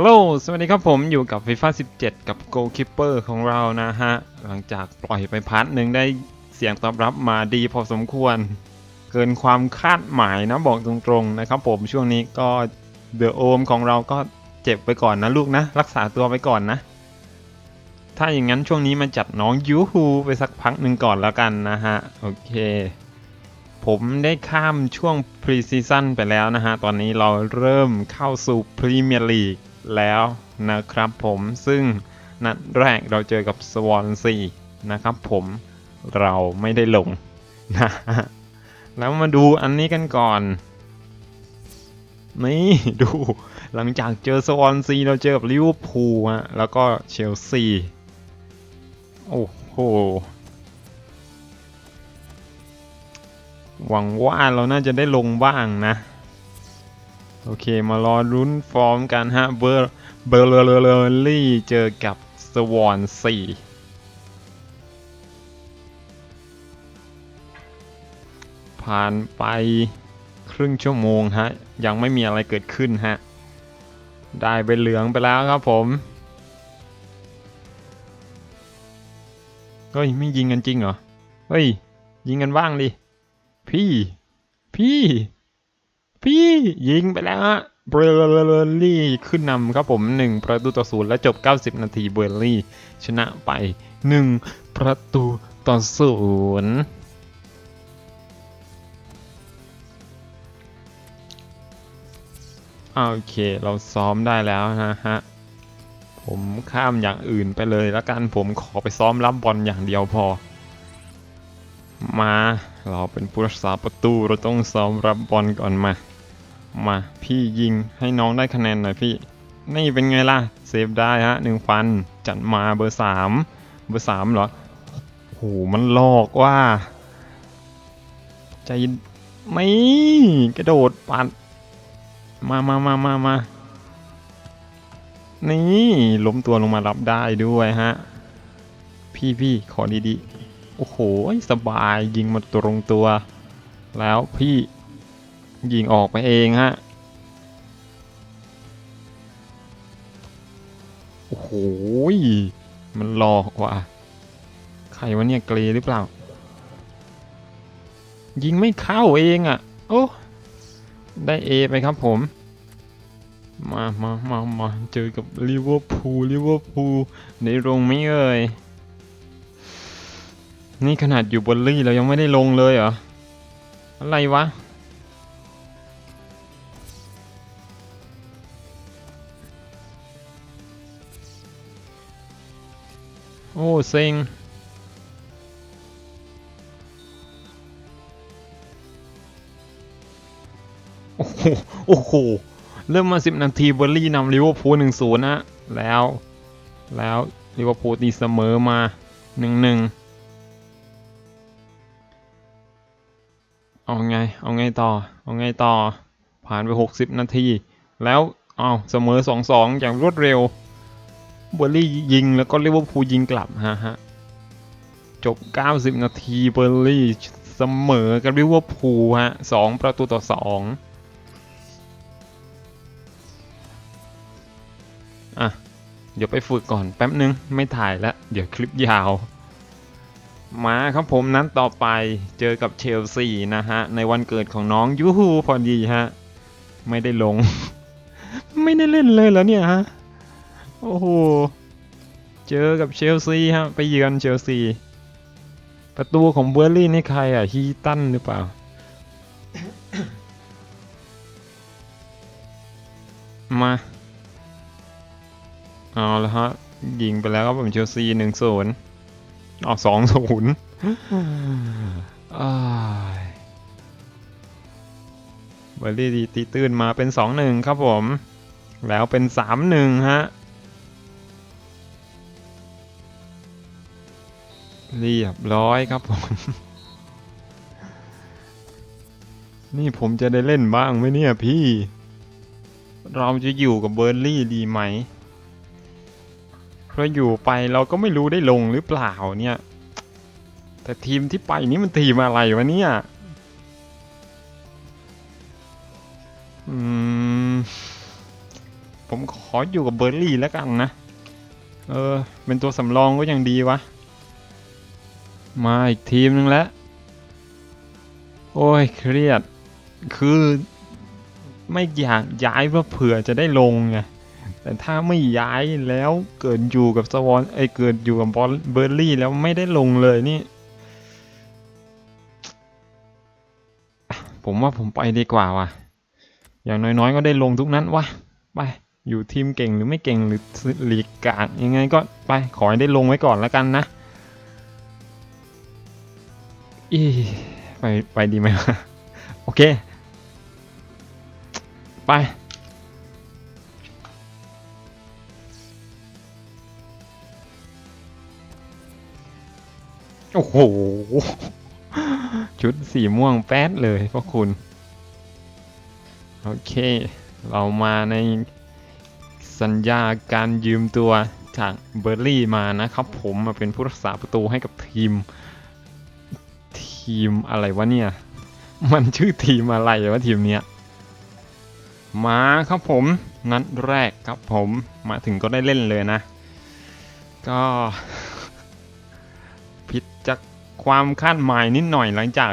ฮัลโหล สวัสดีครับผมอยู่กับ FIFA 17 กับ Goalkeeper ของเรานะฮะ หลังจากปล่อยไปพาร์ทหนึ่งได้เสียงตอบรับมาดีพอสมควร เกินความคาดหมายนะบอกตรงๆนะครับผมช่วงนี้ก็เดอะโอมของเราก็เจ็บไปก่อนนะลูกนะ รักษาตัวไปก่อนนะ ถ้าอย่างนั้นช่วงนี้มาจัดน้องยูฮูไปสักพักหนึ่งก่อนแล้วกันนะฮะ โอเค ผมได้ข้ามช่วงพรีซีซั่นไปแล้วนะฮะ ตอนนี้เราเริ่มเข้าสู่พรีเมียร์ลีก แล้วนะครับผมซึ่งนัดแรกเราเจอกับสวอนซีนะครับผมเราไม่ได้ลงนะแล้วมาดูอันนี้กันก่อน นี่ดูหลังจากเจอสวอนซีเราเจอกับลิเวอร์พูลฮะแล้วก็เชลซี โอ้โห หวังว่าเราน่าจะได้ลงบ้างนะ โอเค มารอรุ้นฟอร์มกันฮะ เบอร์เบอร์เลอร์ลี่เจอกับสวอนซีผ่านไปครึ่งชั่วโมงฮะ ยังไม่มีอะไรเกิดขึ้นฮะ ได้ใบเหลืองไปแล้วครับผมเฮ้ย ไม่ยิงกันจริงเหรอ เฮ้ย ยิงกันบ้างดิ พี่ พี่ พี่ยิงไปแล้วฮะเบอร์ลี่ขึ้นนำครับผม 1 ประตูต่อศูนย์และจบ 90 นาทีเบอร์ลี่ ชนะไป 1 ประตูต่อศูนย์โอเค เราซ้อมได้แล้วนะฮะ ผมข้ามอย่างอื่นไปเลยแล้วกันผมขอไปซ้อมรับบอลอย่างเดียวพอ มา เราเป็นผู้รักษาประตูเราต้องซ้อมรับบอลก่อนมา มาพี่ยิงให้น้องได้คะแนนหน่อยพี่ นี่เป็นไงล่ะ เซฟได้ฮะหนึ่งฟัน จัดมาเบอร์สามเบอร์สามเหรอโอ้โหมันหลอกว่า ใจไม่กระโดดปัด มามามามามานี่ล้มตัวลงมารับได้ด้วยฮะ พี่พี่ขอดีๆ โอ้โหสบายยิงมาตรงตัว แล้วพี่ ยิงออกไปเองฮะ โอ้โห มันหลอกว่ะใครวะเนี่ยเกรหรือเปล่า ยิงไม่เข้าเองอะ่ะ โอ้ ได้เอไปครับผม มามามามาเจอกับลิเวอร์พูลลิเวอร์พูลในโรงไม่เอ่ย นี่ขนาดอยู่บนลี่เรายังไม่ได้ลงเลยเหรอ อะไรวะ โอ้เซ็งโอ้โหโอ้โห เริ่มมา10นาทีเบอร์ลี่นำลิเวอร์พูลหนึ่งศูนย์นะ แล้ว แล้วลิเวอร์พูลตีเสมอมาหนึ่งหนึ่งเอาไง เอาไงต่อ เอาไงต่อ ผ่านไป 60 นาที แล้ว เอาเสมอ 2-2 อย่างรวดเร็ว เบอร์ลี่ยิงแล้วก็ลิเวอร์พูลยิงกลับฮะฮะจบ 90 นาทีเบอร์ลี่เสมอกับลิเวอร์พูลฮะ2ประตูต่อ2อะ เดี๋ยวไปฝึกก่อนแป๊บนึง ไม่ถ่ายแล้ว เดี๋ยวคลิปยาว มาครับผมนั้นต่อไปเจอกับเชลซีนะฮะ ในวันเกิดของน้องยูฮูพอดีฮะ ไม่ได้ลง ไม่ได้เล่นเลยเหรอเนี่ยฮะ โอ้โห เจอกับเชลซีฮะ ไปเยือนเชลซี ประตูของเบอร์ลี่นี่ใครอะ ฮีตันหรือเปล่า มาเอาละฮะ ยิงไปแล้วครับผมเชลซีหนึ่งศูนย์ออกสองศูนย์เบอร์รี่ตีตื้นมาเป็นสองหนึ่งครับผม แล้วเป็นสามหนึ่งฮะ เรียบร้อยครับผม นี่ผมจะได้เล่นบ้างไหมเนี่ยพี่ เราจะอยู่กับเบอร์ลี่ดีไหม เพราะอยู่ไปเราก็ไม่รู้ได้ลงหรือเปล่าเนี่ย แต่ทีมที่ไปนี่มันทีมอะไรวะเนี่ยผมขออยู่กับเบอร์ลี่แล้วกันนะ เออ เป็นตัวสำรองก็ยังดีวะ มาอีกทีมนึงแล้ว โอ้ยเครียด คือไม่อยากย้ายเพื่อเผื่อจะได้ลงไง แต่ถ้าไม่ย้ายแล้วเกิดอยู่กับสวอนไอเกิดอยู่กับบอลเบอร์ลี่แล้วไม่ได้ลงเลยนี่ ผมว่าผมไปดีกว่าว่ะ อย่างน้อยๆ ก็ได้ลงทุกนั้นวะ ไป อยู่ทีมเก่งหรือไม่เก่งหรือลีกกากยังไงก็ไปขอให้ได้ลงไว้ก่อนแล้วกันนะ อีไปไปดีไหมวะโอเค ไป โอ้โห ชุดสีม่วงแป๊ดเลยพวกคุณ โอเค เรามาในสัญญาการยืมตัวจากเบอร์ลี่มานะครับผมมาเป็นผู้รักษาประตูให้กับทีม ทีมอะไรวะเนี่ย มันชื่อทีมอะไรวะทีมเนี้ย มาครับผม นัดแรกครับผม มาถึงก็ได้เล่นเลยนะ ก็ผิดจากความคาดหมายนิดหน่อยหลังจาก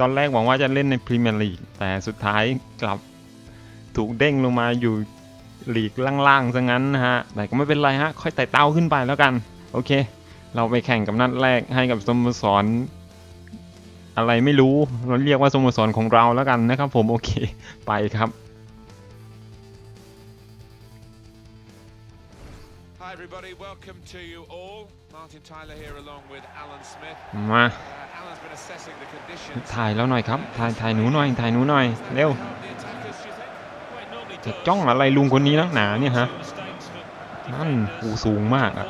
ตอนแรกหวังว่าจะเล่นในพรีเมียร์ลีก แต่สุดท้ายกลับถูกเด้งลงมาอยู่ลีกล่างๆซะงั้นนะฮะ แต่ก็ไม่เป็นไรฮะ ค่อยไต่เต้าขึ้นไปแล้วกัน โอเค เราไปแข่งกับนัดแรกให้กับสโมสร อะไรไม่รู้เราเรียกว่าสโมสรของเราแล้วกันนะครับ ผมโอเคไปครับ Hi everybody, welcome to you all. Martin Tyler here along with Alan Smith. มา Uh, Alan's been assessing the conditions. ถ่ายแล้วหน่อยครับ ถ่ายถ่ายหนูหน่อย ถ่ายหนูหน่อย เร็ว Help the attackers, do you think? จะจ้องอะไรลุงคนนี้นักหนาเนี่ยฮะ นั่นหูสูงมากอะ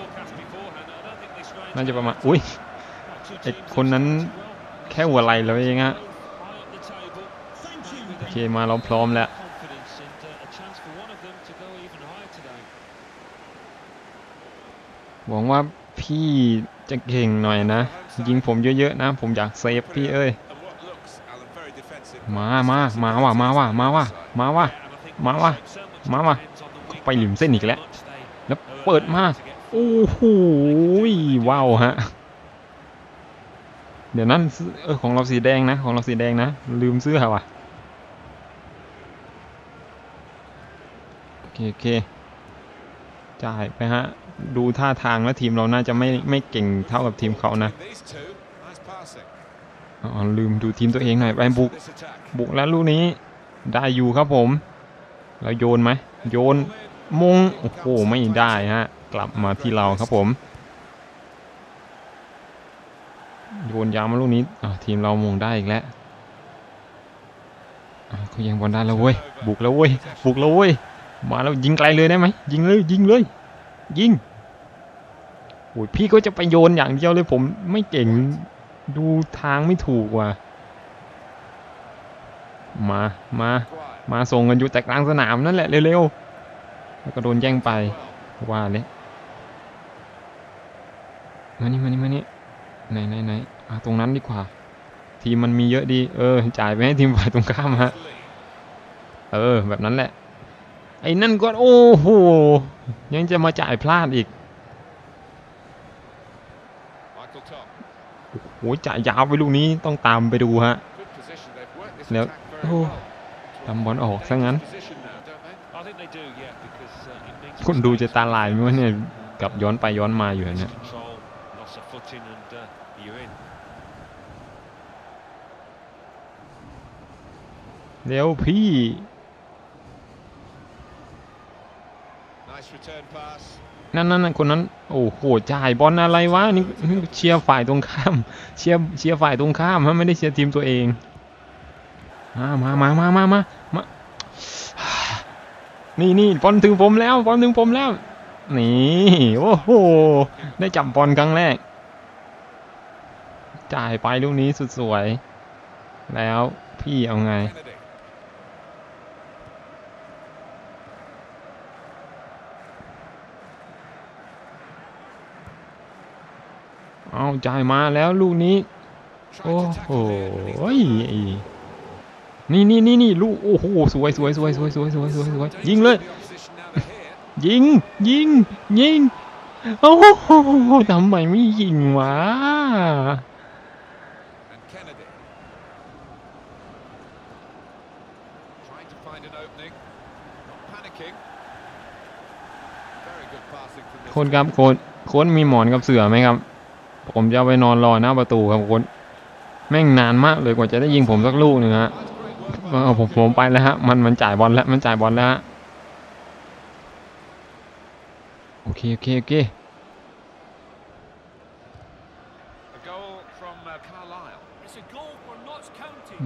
น่าจะประมาณ อุ้ยไอคนนั้น แค่หัวไหลเราเองฮะโอเคมาเราพร้อมแล้วหวังว่าพี่จะเก่งหน่อยนะ ยิงผมเยอะๆนะ ผมอยากเซฟพี่เอ้ย มามามาว่ะมาว่ะมาว่ะมาว่ะมาว่ะมาว่ะไปหลิมเส้นอีกแล้ว แล้วเปิดมา โอ้โหว้าวฮะ เดี๋ยวนั้นเออของเราสีแดงนะ ของเราสีแดงนะ ลืมเสื้อว่ะโอเคโอเคจ่ายไปฮะ ดูท่าทางแล้วทีมเราน่าจะไม่ไม่เก่งเท่ากับทีมเขานะอ๋อลืมดูทีมตัวเองหน่อยไปบุก บุกแล้วลูกนี้ ได้อยู่ครับผม แล้วโยนไหมโยนมงโอ้โหไม่ได้ฮะ กลับมาที่เราครับผม โยนยาวมาลูกนี้ทีมเรามงได้อีกแล้วเขายังบอลได้แล้วเว้ยบุกแล้วเว้ยบุกแล้วเว้ยมาแล้วยิงไกลเลยได้ไหมยิงเลยยิงเลยยิงโอ้ยพี่ก็จะไปโยนอย่างเดียวเลยผมไม่เก่งดูทางไม่ถูกว่ะมามามาส่งกันอยู่แต่กลางสนามนั่นแหละเร็วๆแล้วก็โดนแย่งไปว่าเลยมานี่มานี่มานี่ ไหนไหนไหนตรงนั้นดีกว่า ทีมมันมีเยอะดี เออ จ่ายไปให้ทีมฝ่ายตรงข้ามฮะ เออ แบบนั้นแหละ ไอ้นั่นก็โอ้โห ยังจะมาจ่ายพลาดอีกโอ้ยจ่ายยาวไปลูกนี้ต้องตามไปดูฮะ Good position. They've worked this Now- attack very oh. well. ทำบอลออกซะงั้นคุณดูจะตาลายไหมวะเนี่ย กลับย้อนไปย้อนมาอยู่เนี่ย control, loss of footing, and uh, you're in. เร็วพี่ Nice return pass. นั่นนั่นนั่นคนนั้น โอ้โห จ่ายบอลอะไรวะนี่นี่เชียร์ฝ่ายตรงข้าม เชียร์ เชียร์ฝ่ายตรงข้ามฮะไม่ได้เชียร์ทีมตัวเอง มามามามามามามา นี่นี่บอลถึงผมแล้วบอลถึงผมแล้ว นี่ โอ้โห ได้จับบอลครั้งแรก จ่ายไปลูกนี้สุดสวย แล้วพี่เอาไง เอาจ่ายมาแล้วลูกนี้ โอ้โหนี่นี่นี่นี่ลูก โอ้โห สวยสวยสวยสวยสวยสวยสวยสวยยิงเลย ยิง ยิง ยิง โอ้โหทำไมไม่ยิงวะ โคนครับโคนโคนมีหมอนกับเสือไหมครับ ผมจะไปนอนรอหน้าประตูครับโคนแม่งนานมากเลยกว่าจะได้ยิงผมสักลูกหนึ่งฮะเออผมผมไปแล้วฮะมันมันจ่ายบอลแล้วมันจ่ายบอลแล้วฮะโอเคโอเคโอเค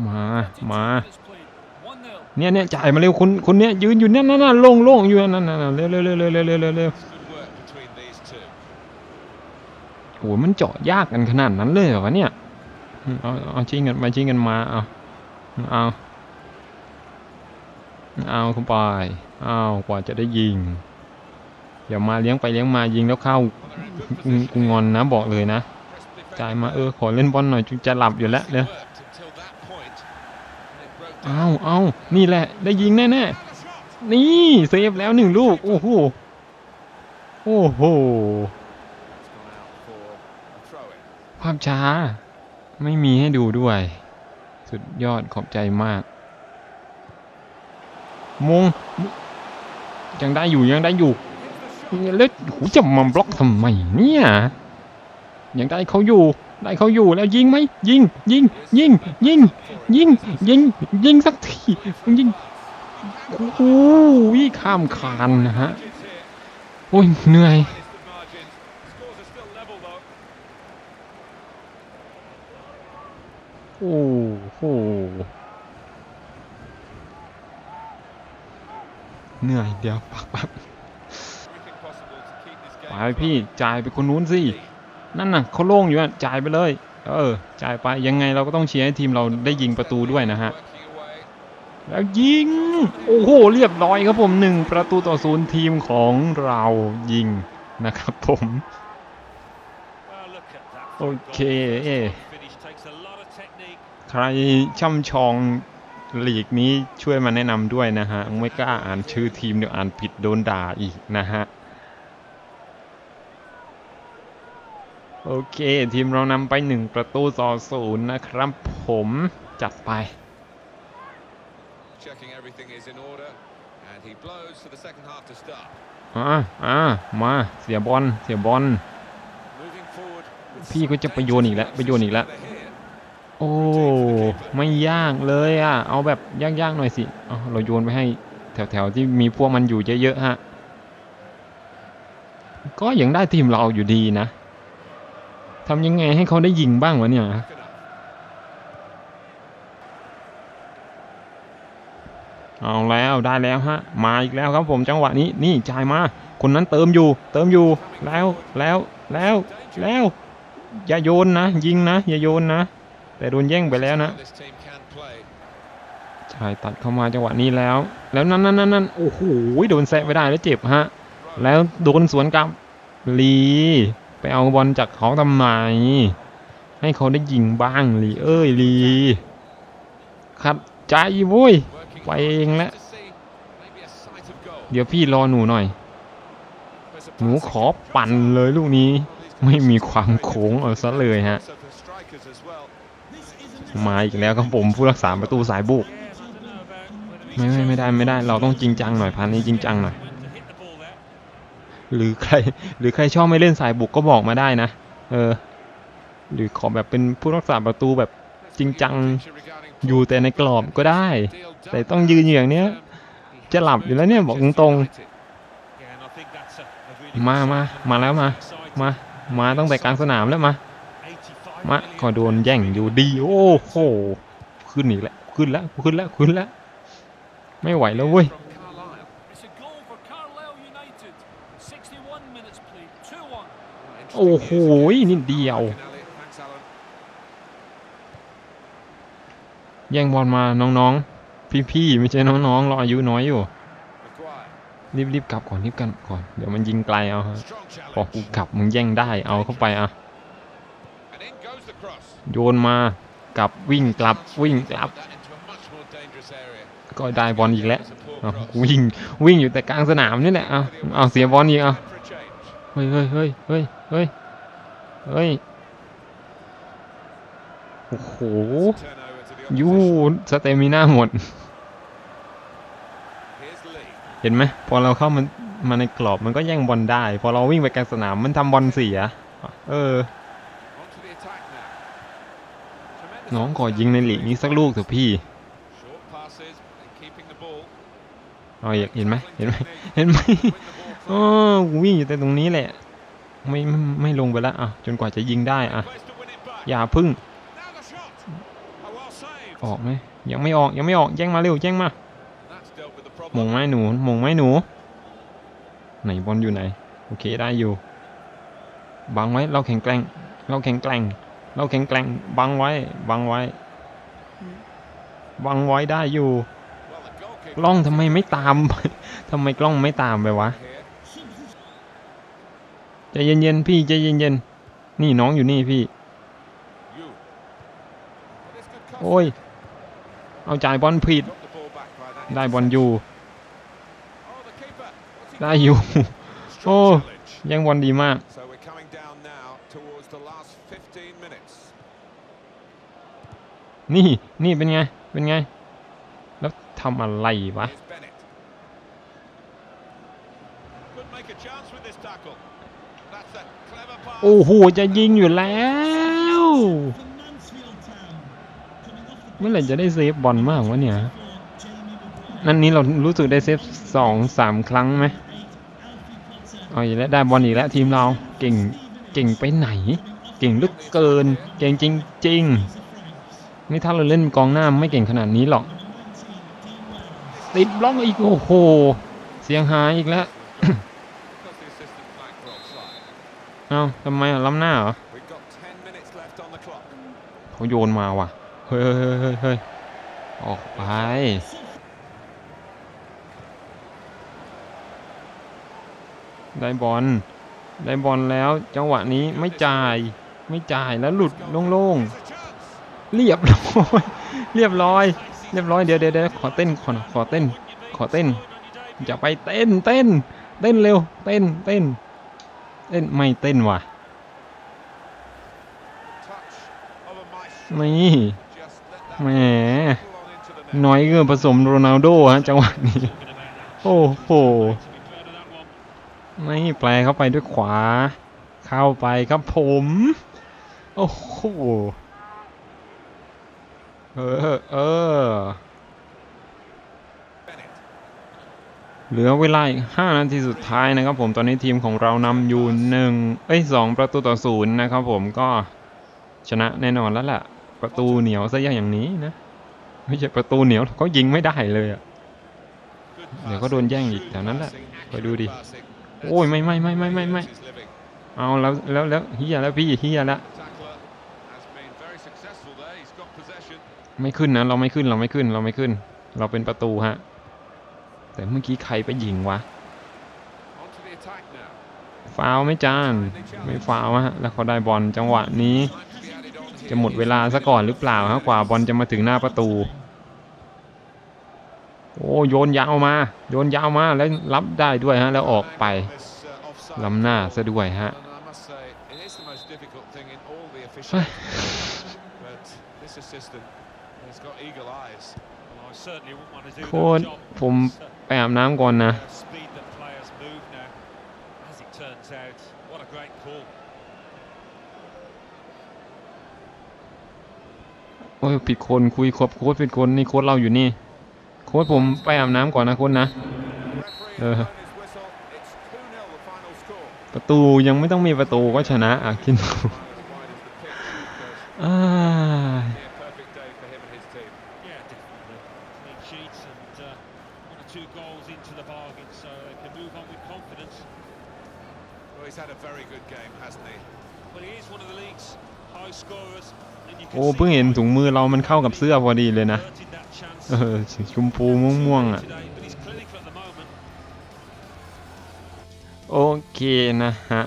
มามาเนี่ยเนี่ยจ่ายมาเร็วคนคนเนี้ยยืนอยู่เนี่ยนั่นน่ะโล่งโล่งอยู่นั่นน่ะเร็วเร็วเร็วเร็วเร็วเร็วเร็วเร็ว Good work between these two. โอ้โหมันเจาะยากกันขนาดนั้นเลยเหรอวะเนี่ยอืมเอาเอาชิงกันมาชิงกันมา เอาเอาเอาเข้าไปเอากว่าจะได้ยิงอย่ามาเลี้ยงไปเลี้ยงมายิงแล้วเข้า Well, they're in good กูกู position. งอนนะบอกเลยนะ Pressed จ่าย defending มาเออขอเล่นบอลหน่อยจุจะหลับอยู่แล้วเร็ว worked until that point. And it broke เอา down. เอานี่แหละ ได้ยิงแน่แน่ๆนี่เซฟแล้วหนึ่งลูก โอ้โห โอ้โห ภาพช้า ไม่มีให้ดูด้วย สุดยอดขอบใจมาก มง ยังได้อยู่ยังได้อยู่แล้วหูจะมาบล็อกทำไมเนี่ย ยังได้เขาอยู่ ได้เขาอยู่แล้วยิงไหมยิง ยิง ยิง ยิง ยิง ยิง ยิงสักทียิงโอ้โหข้ามคานนะฮะ โอ้ยเหนื่อย อ้โหเหนื่อยเดี๋ยวปักปัก Everything possible to keep this ไป game. พี่จ่ายไปคนนู้นสิ นั่นน่ะเขาโล่งอยู่อะจ่ายไปเลย เออจ่ายไปยังไงเราก็ต้องเชียร์ให้ทีมเราได้ยิงประตูด้วยนะฮะ Working away. แล้วยิง โอ้โห เรียบร้อยครับผมหนึ่งประตูต่อศูนย์ทีมของเรายิงนะครับผม Well, look at that. ใครช่ำชองลีกนี้ช่วยมาแนะนำด้วยนะฮะ ไม่กล้าอ่านชื่อทีมเดี๋ยวอ่านผิดโดนด่าอีกนะฮะ โอเค ทีมเรานำไป 1 ประตูต่อศูนย์นะครับผมจัดไป Checking everything is in order. And he blows for the second half to start. อ่าอ่ามาเสียบอลเสียบอล Moving forward. with พี่ some ก็จะไปโยนอีกแล้ว dangerous ไปโยนอีกแล้ว positions here. โอ้ไม่ยากเลยอะ เอาแบบยากๆหน่อยสิเราโยนไปให้แถวๆที่มีพวกมันอยู่เยอะๆฮะ ก็ยังได้ทีมเราอยู่ดีนะทำยังไงให้เขาได้ยิงบ้างวะเนี่ยเอาแล้วได้แล้วฮะมาอีกแล้วครับผมจังหวะนี้นี่จ่ายมา คนนั้นเติมอยู่ เติมอยู่แล้วแล้วแล้วแล้ว อย่าโยนนะ ยิงนะ อย่าโยนนะ แต่โดนแย่งไปแล้วนะ This team can play. ชายตัดเข้ามาจังหวะนี้แล้ว แล้วนั่นนั่นนั่นนั่นโอ้โหโดนแซะไปได้แล้วเจ็บฮะ แล้วโดนสวนกลับลีไปเอาบอลจากเขาทำไมให้เขาได้ยิงบ้างลีเอ้ยลีขัดใจโว้ย Working ไป hard เอง just แล้ว to see maybe a sight of goal. เดี๋ยวพี่รอหนูหน่อย There's a หนู passing ขอปั่นเลยลูกนี้ ไม่มีความโค้งเอาซะเลยฮะ มาอีกแล้วครับผมผู้รักษาประตูสายบุกไม่ไม่ไม่ได้ไม่ได้ เราต้องจริงจังหน่อยพันนี้จริงจังหน่อยหรือใครหรือใครชอบไม่เล่นสายบุกก็บอกมาได้นะ เออ หรือขอแบบเป็นผู้รักษาประตูแบบจริงจังอยู่แต่ในกรอบก็ได้ แต่ต้องยืนอย่างเนี้ย จะหลับอยู่แล้วเนี่ยบอกตรงๆมามามาแล้วมา มา มาตั้งแต่กลางสนามแล้วมา มา million ก็โดนแย่งอยู่ดี โอ้โห ขึ้นอีกแล้ว ขึ้นแล้ว ขึ้นแล้ว ขึ้นแล้ว ไม่ไหวแล้วเว้ย โอ้โห นิดเดียว แย่งบอลมาน้องๆ พี่ๆ ไม่ใช่น้องๆราอายุน้อยอยู่ รีบๆ กลับก่อน รีบกันก่อน เดี๋ยวมันยิงไกลเอาฮะ Strong พอกูกลับมึงแย่งได้ เอาเข้าไปอะ And in goes the cross. โยนมากลับวิ่งกลับวิ่งกลับ ก็ได้บอลอีกแล้ววิ่งวิ่งอยู่แต่กลางสนามนี่แหละเอาเอาเสียบอลอีกเอาเฮ้ยเฮ้ยเฮ้ยเฮ้ยเฮ้ยเฮ้ยโอ้โหยูสเตมิน่าหมด เห็นไหมพอเราเข้ามันมาในกรอบมันก็แย่งบอลได้ พอเราวิ่งไปกลางสนามมันทำบอลเสีย เออ น้องขอยิงในหลีกนี้สักลูกเถอะพี่เอาอีกเห็นไหมเห็นไหมเห็นไหม Win the ball อ๋อวิ่งอยู่แต่ตรงนี้แหละไม่ไม่ไม่ลงไปแล้วอะจนกว่าจะยิงได้อะอย่าพึ่ง ออกไหมยังไม่ออกยังไม่ออกแย่งมาเร็วแย่งมามงไม้หนูมงไม้หนู ไหนบอลอยู่ไหน โอเคได้อยู่บังไว้เราแข็งแกร่ง เราแข็งแกร่ง เราแข็งแกร่งบังไว้บังไว้บังไว้ได้อยู่ กล้องทำไมไม่ตามทำไมกล้องไม่ตามไปวะใจเย็นๆพี่ใจเย็นๆนี่น้องอยู่นี่พี่ โอ้ย เอาจ่ายบอลผิด ได้บอลอยู่ ได้อยู่ Strong Oh. challenge. แย่งบอลดีมาก นี่นี่เป็นไง เป็นไง แล้วทำอะไรวะ Here's Bennett. Could make a chance with this tackle. That's a clever pass. โอ้โห จะยิงอยู่แล้ว เมื่อไหร่จะได้เซฟบอลมากวะเนี่ย นั่นนี้เรารู้สึกได้เซฟสองสามครั้งไหมเอาอีกแล้วได้บอลอีกแล้วทีมเรา เก่ง เก่งไปไหน เก่งเหลึกเกิน เก่งจริงๆ นี่ถ้าเราเล่นกองหน้าไม่เก่งขนาดนี้หรอกติดบล็อกอีกโอ้โห เสียงหายอีกแล้วเอ้าทำไมล้ำหน้าเหรอเขาโยนมาว่ะเฮ้ยเฮ้ยเฮ้ยเฮ้ยออกไปได้บอลได้บอลแล้วจังหวะนี้ไม่จ่ายไม่จ่ายแล้วหลุดโล่งๆ เรียบร้อย เรียบร้อย เรียบร้อย เดี๋ยวเดี๋ยวขอเต้นขอขอเต้น ขอเต้น จะไปเต้น เต้น เต้นเร็ว เต้น เต้น เต้น ไม่เต้นว่ะ นี่ แหม น้อยเกินผสมโรนัลโดฮะจังหวะนี้ โอ้โห ไม่แปลเข้าไปด้วยขวา เข้าไปครับผม โอ้โห เออ เออ เหลือเวลาอีก5นาทีสุดท้ายนะครับผมตอนนี้ทีมของเรานำอยู่หนึ่งเอ้ยสองประตูต่อศูนย์นะครับผมก็ชนะแน่นอนแล้วแหละประตูเหนียวซะอย่างนี้นะ ไม่ใช่ประตูเหนียวเขายิงไม่ได้เลยอะเดี๋ยวก็โดนแย่งอีกแถวนั้นแหละไปดูดิ โอ้ยไม่ไม่ไม่ไม่ไม่ไม่เอาแล้วแล้วแล้วเฮียแล้วพี่เฮียแล้ว ไม่ขึ้นนะ เราไม่ขึ้นเราไม่ขึ้นเราไม่ขึ้น เราเป็นประตูฮะ แต่เมื่อกี้ใครไปยิงวะ Onto the attack now. ฟาวล์ไหม่จานไม่ฟาวล์ฮะแล้วเขาได้บอลจังหวะนี้ Time to be added on here. จะหมดเวลาซะก่อนหรือเปล่าฮะกว่าบอลจะมาถึงหน้าประตู โอ้โยนยาวมา โยนยาวมาแล้วรับได้ด้วยฮะแล้วออกไป This, uh, offside ล้ำหน้า call. ซะด้วยฮะ And I must say, it is the most difficult thing in all the officiating. but this assistant has got eagle eyes. Well, I certainly wouldn't want to do โค that ตร job. ผม It's, uh, ไปอาบน้ำก่อนนะ the speed that players move now. As it turns out, what a great call. โอ้ยผิดคนคุยครบโค้ดผิดคนนี่โค้ดเราอยู่นี่ โค้ดผมไปอาบน้ำก่อนนะโค้ดนะ Referee Uh. has blown his whistle. It's 2-0 the final score. ประตูยังไม่ต้องมีประตูก็ชนะอะคิดดู As wide as the pitch because อ้า พิ่งเห็นถุงมือเรามันเข้ากับเสื้อพอดีเลยนะ เออสีชมพูม่วงๆอะ โอเคนะฮะ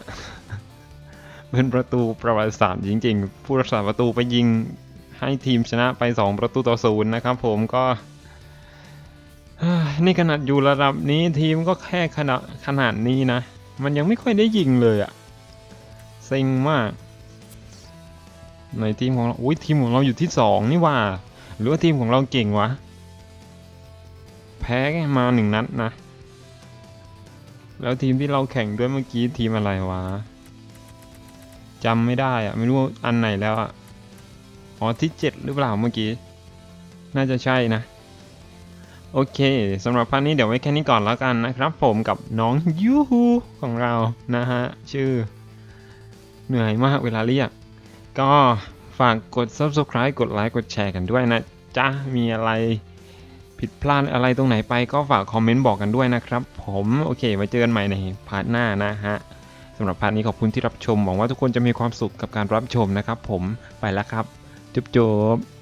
เป็นประตูประวัติศาสตร์จริงๆ ผู้รักษาประตูไปยิงให้ทีมชนะไป 2 ประตูต่อศูนย์นะครับผมก็นี่ขนาดอยู่ระดับนี้ทีมก็แค่ขนาดขนาดนี้นะ มันยังไม่ค่อยได้ยิงเลยอะเซ็งมาก ในทีมของเราอุ้ยทีมของเราอยู่ที่สองนี่ว่า หรือว่าทีมของเราเก่งวะ แพ้มาหนึ่งนัดนะ แล้วทีมที่เราแข่งด้วยเมื่อกี้ทีมอะไรวะจำไม่ได้อะไม่รู้อันไหนแล้วอะอ๋อที่เจ็ดหรือเปล่าเมื่อกี้ น่าจะใช่นะ โอเคสำหรับพาร์ทนี้เดี๋ยวไว้แค่นี้ก่อนแล้วกันนะครับ ผมกับน้องยูฮูของเรานะฮะ ชื่อ เหนื่อยมากเวลาเรียก ก็ฝากกด subscribe กดไลค์กดแชร์กันด้วยนะจ๊ะ มีอะไรผิดพลาดอะไรตรงไหนไปก็ฝากคอมเมนต์บอกกันด้วยนะครับ ผมโอเคไว้เจอกันใหม่ในพาร์ทหน้านะฮะสำหรับพาร์ทนี้ขอบคุณที่รับชม หวังว่าทุกคนจะมีความสุขกับการรับชมนะครับ ผมไปแล้วครับ จุ๊บ